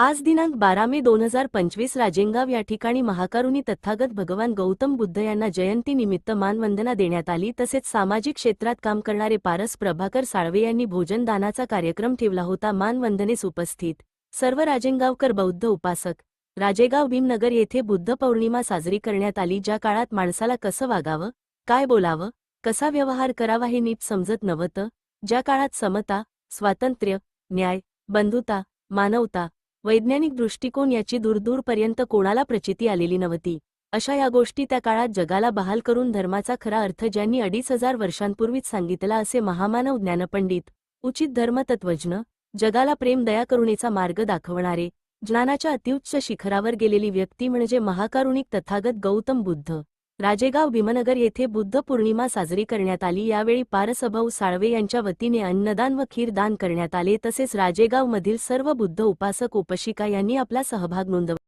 आज दिनांक बारा मे दोन हजार पंचवीस राजेंगाव या ठिकाणी महाकारुणी तथागत भगवान गौतम बुद्ध यांना जयंतीनिमित्त मानवंदना देण्यात आली. तसेच सामाजिक क्षेत्रात काम करणारे पारस प्रभाकर साळवे यांनी भोजनदानाचा कार्यक्रम ठेवला होता. मानवंदनेस उपस्थित सर्व राजेंगावकर बौद्ध उपासक राजेगाव भीमनगर येथे बुद्ध पौर्णिमा साजरी करण्यात आली. ज्या काळात माणसाला कसं वागावं काय बोलावं कसा व्यवहार करावा हे नीट समजत नव्हतं. ज्या काळात समता स्वातंत्र्य न्याय बंधुता मानवता वैज्ञानिक दृष्टिकोन याची दूरदूरपर्यंत कोणाला प्रचिती आलेली नव्हती. अशा या गोष्टी त्या काळात जगाला बहाल करून धर्माचा खरा अर्थ ज्यांनी अडीच हजार वर्षांपूर्वीच सांगितला असे महामानव ज्ञानपंडित उचित धर्मतत्वज्ञ जगाला प्रेम दया करुणेचा मार्ग दाखवणारे ज्ञानाच्या अतिउच्च शिखरावर गेलेली व्यक्ती म्हणजे महाकारुणिक तथागत गौतम बुद्ध. राजेगाव भीमनगर येथे बुद्ध पौर्णिमा साजरी करण्यात आली. यावेळी पारसभाऊ साळवे यांच्या वतीने अन्नदान व खीरदान करण्यात आले. तसेच राजेगावमधील सर्व बुद्ध उपासक उपासिका यांनी आपला सहभाग नोंदवला.